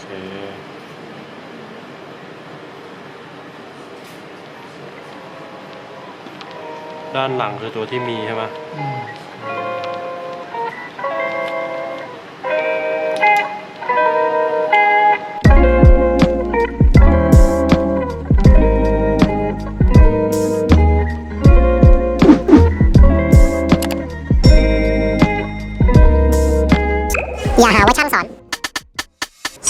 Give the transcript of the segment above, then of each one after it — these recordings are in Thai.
เคด้านหลังคือตัวที่มีใช่ไหมอืมอย่าหาว่า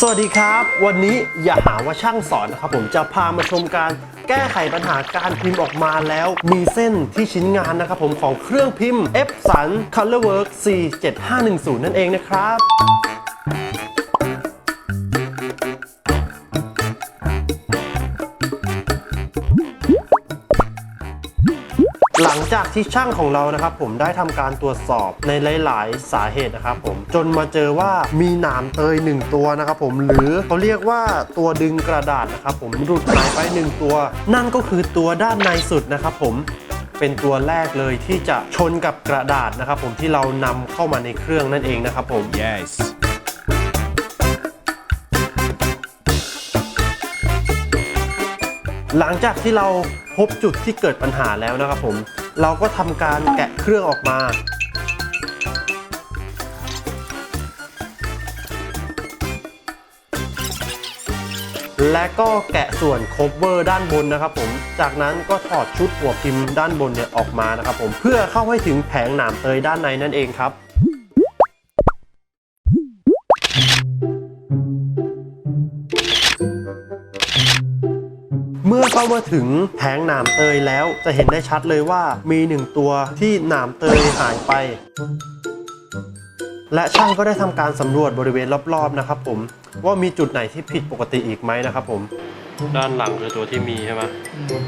สวัสดีครับ วันนี้อย่าหาว่าช่างสอนนะครับผมจะพามาชมการแก้ไขปัญหาการพิมพ์ออกมาแล้วมีเส้นที่ชิ้นงานนะครับผมของเครื่องพิมพ์ Epson Colorwork C7510 นั่นเองนะครับ หลังจากที่ช่างของเรานะครับ ผมได้ทำการตรวจสอบในหลาย ๆ สาเหตุนะครับ ผมจนมาเจอว่ามีหนามเตยหนึ่งตัวนะครับ ผมหรือเขาเรียกว่าตัวดึงกระดาษนะครับ ผมหลุดหายไปหนึ่งตัว นั่นก็คือตัวด้านในสุดนะครับ ผมเป็นตัวแรกเลยที่จะชนกับกระดาษนะครับ ผมที่เรานำเข้ามาในเครื่องนั่นเองนะครับ ผม Yes. หลังจากที่เราพบจุดที่เกิดปัญหาแล้วนะครับผม เราก็ทำการแกะเครื่องออกมา และก็แกะส่วนโคเวอร์ด้านบนนะครับผม จากนั้นก็ถอดชุดหัวพิมพ์ด้านบนเนี่ยออกมานะครับผม เพื่อเข้าให้ถึงแผงหนามเตยด้านในนั่นเองครับ เมื่อเข้ามาถึงแผงหนามเตยแล้ว จะเห็นได้ชัดเลยว่ามีหนึ่งตัวที่หนามเตยหายไป และช่างก็ได้ทำการสำรวจบริเวณรอบๆนะครับผมว่ามีจุดไหนที่ผิดปกติอีกไหมนะครับผม ด้านหลังคือตัวที่มีใช่ไหมอืม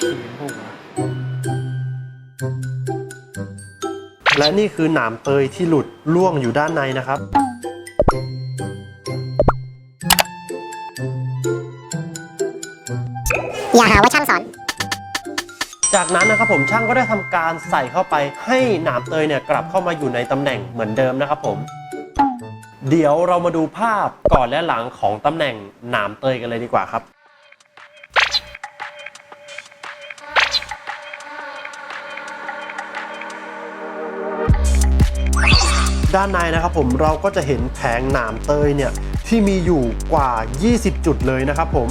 ขีมหัว และนี่คือหนามเตยที่หลุดล่วงอยู่ด้านในนะครับ อย่าหาว่าช่างสอน จากนั้นนะครับผมช่างก็ได้ทำการใส่เข้าไปให้หนามเตยเนี่ยกลับเข้ามาอยู่ในตำแหน่งเหมือนเดิมนะครับผม เดี๋ยวเรามาดูภาพก่อนและหลังของตำแหน่งหนามเตยกันเลยดีกว่าครับ ด้านในนะครับผมเราก็จะเห็นแผงหนามเตยเนี่ยที่มีอยู่กว่า 20 จุดเลยนะครับผม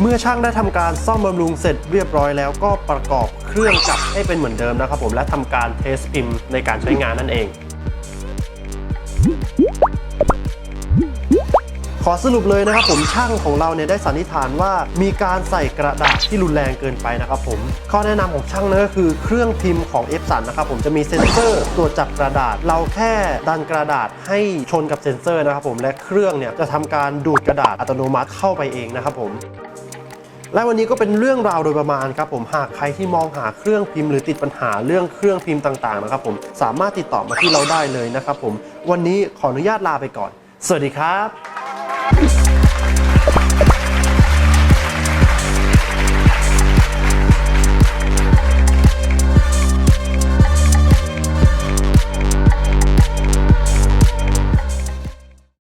เมื่อช่างได้ทำการซ่อมบำรุงเสร็จเรียบร้อยแล้วก็ประกอบเครื่องกลับให้เป็นเหมือนเดิมนะครับผมและทำการเทสพิมพ์ในการใช้งานนั่นเอง ขอสรุปเลยนะครับผมช่างของเราเนี่ยได้สันนิษฐานว่ามีการใส่กระดาษที่รุนแรงเกินไปนะครับผมข้อแนะนำของช่างนั่นก็คือเครื่องพิมพ์ของ Epson นะครับผมจะมีเซ็นเซอร์ตรวจจับกระดาษ เราแค่ดันกระดาษให้ชนกับเซ็นเซอร์นะครับผมและเครื่องเนี่ยจะทำการดูดกระดาษอัตโนมัติเข้าไปเองนะครับผมและวันนี้ก็เป็นเรื่องราวโดยประมาณครับผมหากใครที่มองหาเครื่องพิมพ์หรือติดปัญหาเรื่องเครื่องพิมพ์ต่างๆนะครับผมสามารถติดต่อมาที่เราได้เลยนะครับผมวันนี้ขออนุญาตลาไปก่อน สวัสดีครับ よし!